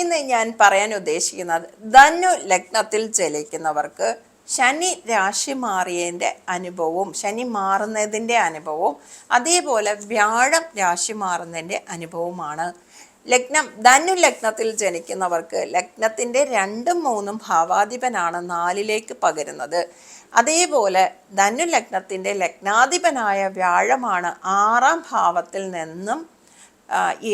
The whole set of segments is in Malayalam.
ഇന്ന് ഞാൻ പറയാൻ ഉദ്ദേശിക്കുന്നത് ധനു ലഗ്നത്തിൽ ജനിക്കുന്നവർക്ക് ശനി രാശി മാറിയതിന്റെ അനുഭവവും ശനി മാറുന്നതിന്റെ അനുഭവവും അതേപോലെ വ്യാഴം രാശി മാറുന്നതിന്റെ അനുഭവമാണ് ലഗ്നം ധനു ലഗ്നത്തിൽ ജനിക്കുന്നവർക്ക് ലഗ്നത്തിന്റെ രണ്ടും മൂന്നും ഭാവാധിപനാണ് നാലിലേക്ക് പകരുന്നത്. അതേപോലെ ധനു ലഗ്നത്തിന്റെ ലഗ്നാധിപനായ വ്യാഴമാണ് ആറാം ഭാവത്തിൽ നിന്നും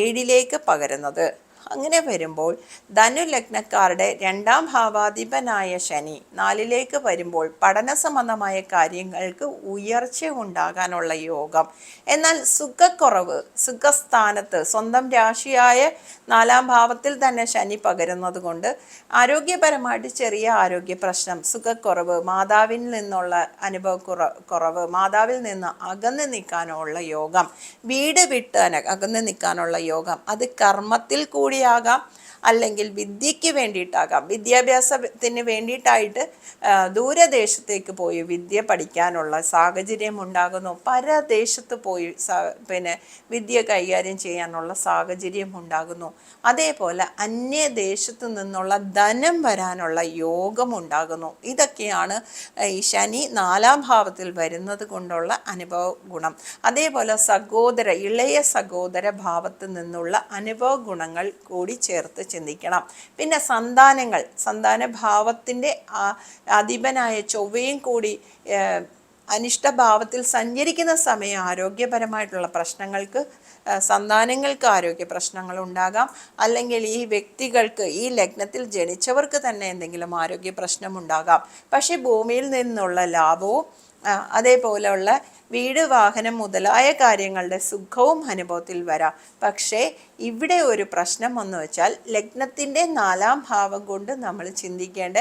ഏഴിലേക്ക് പകരുന്നത്. അങ്ങനെ വരുമ്പോൾ ധനു ലഗ്നക്കാരുടെ രണ്ടാം ഭാവാധിപനായ ശനി നാലിലേക്ക് വരുമ്പോൾ പഠന സംബന്ധമായ കാര്യങ്ങൾക്ക് ഉയർച്ച ഉണ്ടാകാനുള്ള യോഗം. എന്നാൽ സുഖക്കുറവ് സുഖസ്ഥാനത്ത് സ്വന്തം രാശിയായ നാലാം ഭാവത്തിൽ തന്നെ ശനി പകരുന്നത് കൊണ്ട് ആരോഗ്യപരമായിട്ട് ചെറിയ ആരോഗ്യ പ്രശ്നം സുഖക്കുറവ് മാതാവിൽ നിന്നുള്ള അനുഭവ കുറവ് മാതാവിൽ നിന്ന് അകന്നു നിൽക്കാനുള്ള യോഗം വീട് വിട്ട് അകന്നു നിൽക്കാനുള്ള യോഗം അത് കർമ്മത്തിൽ കൂടിയാകാം അല്ലെങ്കിൽ വിദ്യയ്ക്ക് വേണ്ടിയിട്ടാകാം. വിദ്യാഭ്യാസത്തിന് വേണ്ടിയിട്ടായിട്ട് ദൂരദേശത്തേക്ക് പോയി വിദ്യ പഠിക്കാനുള്ള സാഹചര്യം ഉണ്ടാകുന്നു. പരദേശത്ത് പോയി പിന്നെ വിദ്യ കൈകാര്യം ചെയ്യാനുള്ള സാഹചര്യം ഉണ്ടാകുന്നു. അതേപോലെ അന്യദേശത്തു നിന്നുള്ള ധനം വരാനുള്ള യോഗം ഉണ്ടാകുന്നു. ഇതൊക്കെയാണ് ഈ ശനി നാലാം ഭാവത്തിൽ വരുന്നത് കൊണ്ടുള്ള അനുഭവ ഗുണം. അതേപോലെ സഹോദര ഇളയ സഹോദര ഭാവത്തിൽ നിന്നുള്ള അനുഭവ ഗുണങ്ങൾ കൂടി ചേർത്ത് ചിന്തിക്കണം. പിന്നെ സന്താനങ്ങൾ സന്താന ഭാവത്തിന്റെ അധിപനായ ചൊവ്വയും കൂടി അനിഷ്ടഭാവത്തിൽ സഞ്ചരിക്കുന്ന സമയം ആരോഗ്യപരമായിട്ടുള്ള പ്രശ്നങ്ങൾക്ക് സന്താനങ്ങൾക്ക് ആരോഗ്യ പ്രശ്നങ്ങൾ ഉണ്ടാകാം. അല്ലെങ്കിൽ ഈ വ്യക്തികൾക്ക് ഈ ലഗ്നത്തിൽ ജനിച്ചവർക്ക് തന്നെ എന്തെങ്കിലും ആരോഗ്യ പ്രശ്നമുണ്ടാകാം പക്ഷേ ഭൂമിയിൽ നിന്നുള്ള ലാഭവും അതേപോലെയുള്ള വീട് വാഹനം മുതലായ കാര്യങ്ങളുടെ സുഖവും അനുഭവത്തിൽ വരാം. പക്ഷേ ഇവിടെ ഒരു പ്രശ്നം എന്ന് വെച്ചാൽ ലഗ്നത്തിന്റെ നാലാം ഭാവം കൊണ്ട് നമ്മൾ ചിന്തിക്കേണ്ട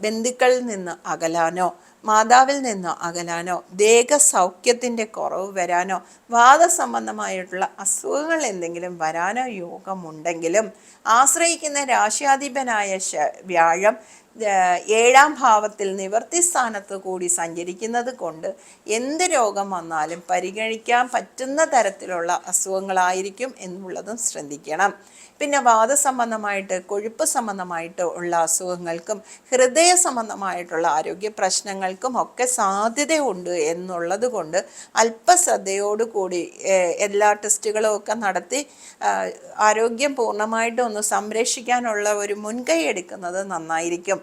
ബന്ധുക്കളിൽ നിന്ന് അകലാനോ മാതാവിൽ നിന്ന് അകലാനോ ദേഹസൗഖ്യത്തിന്റെ കുറവ് വരാനോ വാദസംബന്ധമായിട്ടുള്ള അസുഖങ്ങൾ എന്തെങ്കിലും വരാനോ യോഗമുണ്ടെങ്കിലും ആശ്രയിക്കുന്ന രാശ്യാധിപനായ വ്യാഴം ഏഴാം ഭാവത്തിൽ നിവർത്തി സ്ഥാനത്ത് കൂടി സഞ്ചരിക്കുന്നത് കൊണ്ട് എന്ത് രോഗം വന്നാലും പരിഗണിക്കാൻ പറ്റുന്ന തരത്തിലുള്ള അസുഖങ്ങളായിരിക്കും എന്നുള്ളതും ശ്രദ്ധിക്കണം. പിന്നെ വാദസംബന്ധമായിട്ട് കൊഴുപ്പ് സംബന്ധമായിട്ട് ഉള്ള അസുഖങ്ങൾക്കും ഹൃദയ സംബന്ധമായിട്ടുള്ള ആരോഗ്യ പ്രശ്നങ്ങൾക്കും ഒക്കെ സാധ്യതയുണ്ട് എന്നുള്ളത് കൊണ്ട് അല്പശ്രദ്ധയോടുകൂടി കൂടി എല്ലാ ടെസ്റ്റുകളും ഒക്കെ നടത്തി ആരോഗ്യം പൂർണമായിട്ടും ഒന്ന് സംരക്ഷിക്കാനുള്ള ഒരു മുൻകൈ എടുക്കുന്നത് നന്നായിരിക്കും.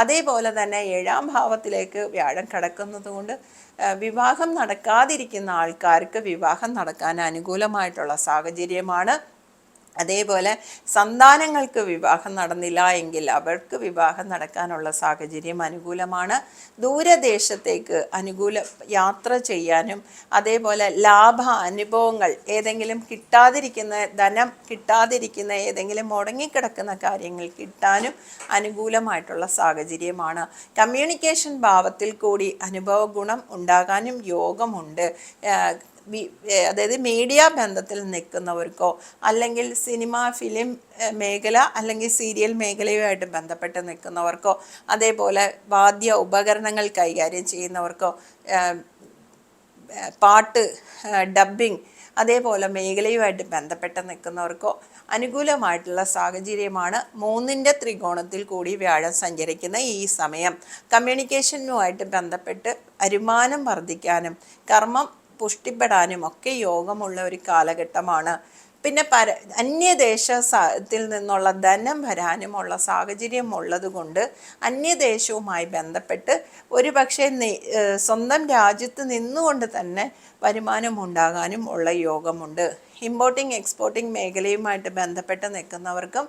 അതേപോലെ തന്നെ ഏഴാം ഭാവത്തിലേക്ക് വ്യാഴം കടക്കുന്നത് കൊണ്ട് വിവാഹം നടക്കാതിരിക്കുന്ന ആൾക്കാർക്ക് വിവാഹം നടക്കാൻ അനുകൂലമായിട്ടുള്ള സാഹചര്യമാണ്. അതേപോലെ സന്താനങ്ങൾക്ക് വിവാഹം നടന്നില്ല എങ്കിൽ അവർക്ക് വിവാഹം നടക്കാനുള്ള സാഹചര്യം അനുകൂലമാണ്. ദൂരദേശത്തേക്ക് അനുകൂല യാത്ര ചെയ്യാനും അതേപോലെ ലാഭ അനുഭവങ്ങൾ ഏതെങ്കിലും കിട്ടാതിരിക്കുന്ന ധനം കിട്ടാതിരിക്കുന്ന ഏതെങ്കിലും മുടങ്ങിക്കിടക്കുന്ന കാര്യങ്ങൾ കിട്ടാനും അനുകൂലമായിട്ടുള്ള സാഹചര്യമാണ്. കമ്മ്യൂണിക്കേഷൻ ഭാവത്തിൽ കൂടി അനുഭവ ഗുണം ഉണ്ടാകാനും യോഗമുണ്ട്. അതായത് മീഡിയ ബന്ധത്തിൽ നിൽക്കുന്നവർക്കോ അല്ലെങ്കിൽ സിനിമ ഫിലിം മേഖല അല്ലെങ്കിൽ സീരിയൽ മേഖലയുമായിട്ട് ബന്ധപ്പെട്ട് നിൽക്കുന്നവർക്കോ അതേപോലെ വാദ്യ ഉപകരണങ്ങൾ കൈകാര്യം ചെയ്യുന്നവർക്കോ പാട്ട് ഡബ്ബിംഗ് അതേപോലെ മേഖലയുമായിട്ട് ബന്ധപ്പെട്ട് നിൽക്കുന്നവർക്കോ അനുകൂലമായിട്ടുള്ള സാഹചര്യമാണ് മൂന്നിന്റെ ത്രികോണത്തിൽ കൂടി വ്യാഴം സഞ്ചരിക്കുന്ന ഈ സമയം. കമ്മ്യൂണിക്കേഷനുമായിട്ട് ബന്ധപ്പെട്ട് വരുമാനം വർദ്ധിക്കാനും കർമ്മം പുഷ്ടിപ്പെടാനും ഒക്കെ യോഗമുള്ള ഒരു കാലഘട്ടമാണ്. പിന്നെ പര അന്യദേശത്തിൽ നിന്നുള്ള ധനം വരാനുമുള്ള സാഹചര്യം ഉള്ളത് കൊണ്ട് അന്യദേശവുമായി ബന്ധപ്പെട്ട് ഒരു പക്ഷേ സ്വന്തം രാജ്യത്ത് നിന്നുകൊണ്ട് തന്നെ വരുമാനം ഉണ്ടാകാനും ഉള്ള യോഗമുണ്ട്. ഇമ്പോർട്ടിംഗ് എക്സ്പോർട്ടിംഗ് മേഖലയുമായിട്ട് ബന്ധപ്പെട്ട് നിൽക്കുന്നവർക്കും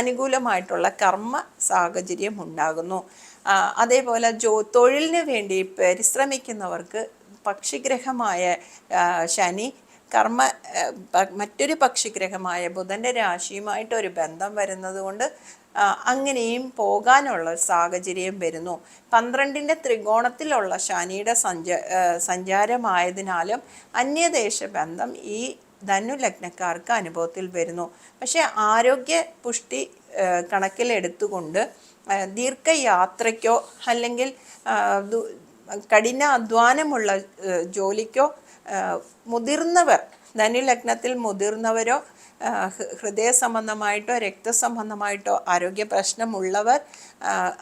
അനുകൂലമായിട്ടുള്ള കർമ്മ സാഹചര്യം ഉണ്ടാകുന്നു. അതേപോലെ ജോ തൊഴിലിന് വേണ്ടി പരിശ്രമിക്കുന്നവർക്ക് പക്ഷിഗ്രഹമായ ശനി കർമ്മ മറ്റൊരു പക്ഷിഗ്രഹമായ ബുധന്റെ രാശിയുമായിട്ട് ഒരു ബന്ധം വരുന്നത് കൊണ്ട് അങ്ങനെയും പോകാനുള്ള സാഹചര്യം വരുന്നു. പന്ത്രണ്ടിന്റെ ത്രികോണത്തിലുള്ള ശനിയുടെ സഞ്ച സഞ്ചാരമായതിനാലും അന്യദേശ ബന്ധം ഈ ധനു ലഗ്നക്കാർക്ക് അനുഭവത്തിൽ വരുന്നു. പക്ഷേ ആരോഗ്യ പുഷ്ടി കണക്കിലെടുത്തുകൊണ്ട് ദീർഘയാത്രയ്ക്കോ അല്ലെങ്കിൽ കഠിന അധ്വാനമുള്ള ജോലിക്കോ മുതിർന്നവർ ധനുലഗ്നത്തിൽ മുതിർന്നവരോ ഹൃദയ സംബന്ധമായിട്ടോ രക്തസംബന്ധമായിട്ടോ ആരോഗ്യ പ്രശ്നമുള്ളവർ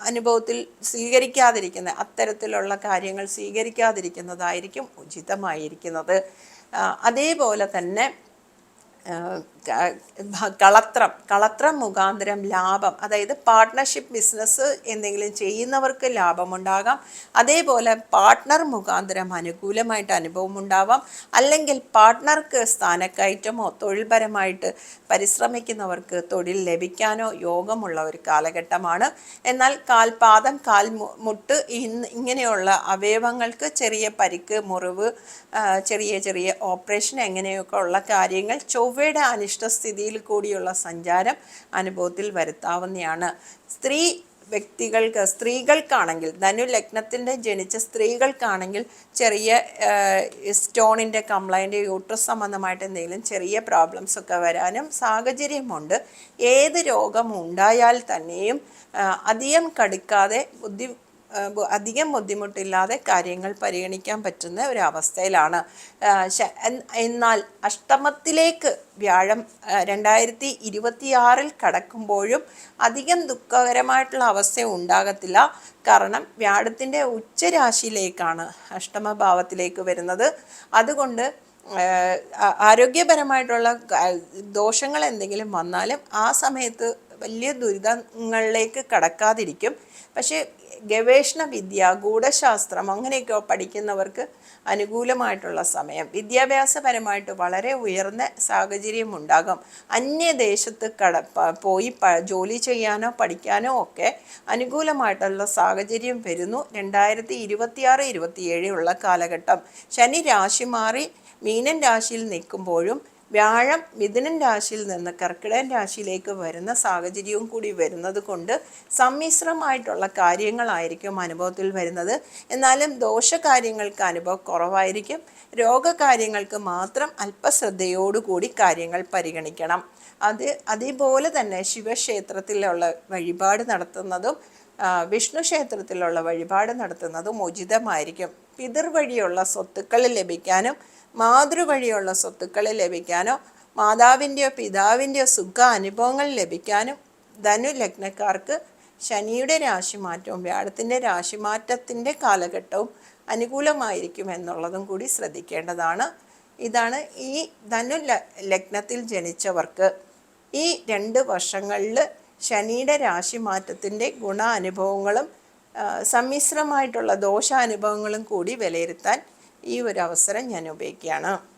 അനുഭവത്തിൽ സ്വീകരിക്കാതിരിക്കുന്ന അത്തരത്തിലുള്ള കാര്യങ്ങൾ സ്വീകരിക്കാതിരിക്കുന്നതായിരിക്കും ഉചിതമായിരിക്കുന്നത്. അതേപോലെ തന്നെ കളത്രം കളത്രം മുഖാന്തരം ലാഭം അതായത് പാർട്ട്ണർഷിപ്പ് ബിസിനസ് എന്തെങ്കിലും ചെയ്യുന്നവർക്ക് ലാഭമുണ്ടാകാം. അതേപോലെ പാർട്ട്ണർ മുഖാന്തരം അനുകൂലമായിട്ട് അനുഭവം ഉണ്ടാവാം. അല്ലെങ്കിൽ പാർട്ട്ണർക്ക് സ്ഥാനക്കയറ്റമോ തൊഴിൽപരമായിട്ട് പരിശ്രമിക്കുന്നവർക്ക് തൊഴിൽ ലഭിക്കാനോ യോഗമുള്ള ഒരു കാലഘട്ടമാണ്. എന്നാൽ കാൽപാദം കാൽ മുട്ട് ഇങ്ങനെയുള്ള അവയവങ്ങൾക്ക് ചെറിയ പരിക്ക് മുറിവ് ചെറിയ ചെറിയ ഓപ്പറേഷൻ എങ്ങനെയൊക്കെ ഉള്ള കാര്യങ്ങൾ ചൊവ്വയുടെ അനിഷ്ടസ്ഥിതിയിൽ കൂടിയുള്ള സഞ്ചാരം അനുഭവത്തിൽ വരുത്താവുന്നതാണ് സ്ത്രീ വ്യക്തികൾക്ക് സ്ത്രീകൾക്കാണെങ്കിൽ ധനു ലഗ്നത്തിന്റെ ജനിച്ച സ്ത്രീകൾക്കാണെങ്കിൽ ചെറിയ സ്റ്റോണിന്റെ കംപ്ലൈന്റ് യൂട്രസ് സംബന്ധമായിട്ട് എന്തെങ്കിലും ചെറിയ പ്രോബ്ലംസ് ഒക്കെ വരാനും സാഹചര്യമുണ്ട്. ഏത് രോഗം ഉണ്ടായാൽ തന്നെയും അധികം കടുക്കാതെ ബുദ്ധി അധികം ബുദ്ധിമുട്ടില്ലാതെ കാര്യങ്ങൾ പരിഗണിക്കാൻ പറ്റുന്ന ഒരു അവസ്ഥയിലാണ് എന്നാൽ അഷ്ടമത്തിലേക്ക് വ്യാഴം രണ്ടായിരത്തി ഇരുപത്തിയാറിൽ കടക്കുമ്പോഴും അധികം ദുഃഖകരമായിട്ടുള്ള അവസ്ഥ ഉണ്ടാകത്തില്ല. കാരണം വ്യാഴത്തിന്റെ ഉച്ചരാശിയിലേക്കാണ് അഷ്ടമഭാവത്തിലേക്ക് വരുന്നത്. അതുകൊണ്ട് ആരോഗ്യപരമായിട്ടുള്ള ദോഷങ്ങൾ എന്തെങ്കിലും വന്നാലും ആ സമയത്ത് വലിയ ദുരിതങ്ങളിലേക്ക് കടക്കാതിരിക്കും. പക്ഷേ ഗവേഷണ വിദ്യ ഗൂഢശാസ്ത്രം അങ്ങനെയൊക്കെ പഠിക്കുന്നവർക്ക് അനുകൂലമായിട്ടുള്ള സമയം. വിദ്യാഭ്യാസപരമായിട്ട് വളരെ ഉയർന്ന സാഹചര്യം ഉണ്ടാകും അന്യദേശത്ത് കട പോയി ജോലി ചെയ്യാനോ പഠിക്കാനോ ഒക്കെ അനുകൂലമായിട്ടുള്ള സാഹചര്യം വരുന്നു. രണ്ടായിരത്തി ഇരുപത്തിയാറ് ഇരുപത്തിയേഴ് ഉള്ള കാലഘട്ടം. ശനി രാശി മാറി മീനൻ രാശിയിൽ നിൽക്കുമ്പോഴും വ്യാഴം മിഥുനൻ രാശിയിൽ നിന്ന് കർക്കിടകൻ രാശിയിലേക്ക് വരുന്ന സാഹചര്യവും കൂടി വരുന്നത് കൊണ്ട് സമ്മിശ്രമായിട്ടുള്ള കാര്യങ്ങളായിരിക്കും അനുഭവത്തിൽ വരുന്നത്. എന്നാലും ദോഷകാര്യങ്ങൾക്ക് അനുഭവം കുറവായിരിക്കും. രോഗകാര്യങ്ങൾക്ക് മാത്രം അല്പശ്രദ്ധയോടുകൂടി കാര്യങ്ങൾ പരിഗണിക്കണം. അത് അതേപോലെ തന്നെ ശിവക്ഷേത്രത്തിലുള്ള വഴിപാട് നടത്തുന്നതും വിഷ്ണു ക്ഷേത്രത്തിലുള്ള വഴിപാട് നടത്തുന്നതും ഉചിതമായിരിക്കും. പിതൃവഴിയുള്ള സ്വത്തുക്കൾ ലഭിക്കാനും മാതൃ വഴിയുള്ള സ്വത്തുക്കൾ ലഭിക്കാനോ മാതാവിന്റെയോ പിതാവിന്റെയോ സുഖ അനുഭവങ്ങൾ ലഭിക്കാനും ധനു ലഗ്നക്കാർക്ക് ശനിയുടെ രാശിമാറ്റവും വ്യാഴത്തിന്റെ രാശിമാറ്റത്തിന്റെ കാലഘട്ടവും അനുകൂലമായിരിക്കും എന്നുള്ളതും കൂടി ശ്രദ്ധിക്കേണ്ടതാണ്. ഇതാണ് ഈ ധനു ലഗ്നത്തിൽ ജനിച്ചവർക്ക് ഈ രണ്ട് വർഷങ്ങളിൽ ശനിയുടെ രാശിമാറ്റത്തിന്റെ ഗുണാനുഭവങ്ങളും അനുഭവങ്ങളും സമ്മിശ്രമായിട്ടുള്ള ദോഷാനുഭവങ്ങളും കൂടി വിലയിരുത്താൻ ഈ ഒരു അവസരം ഞാൻ ഉപയോഗിക്കുകയാണ്.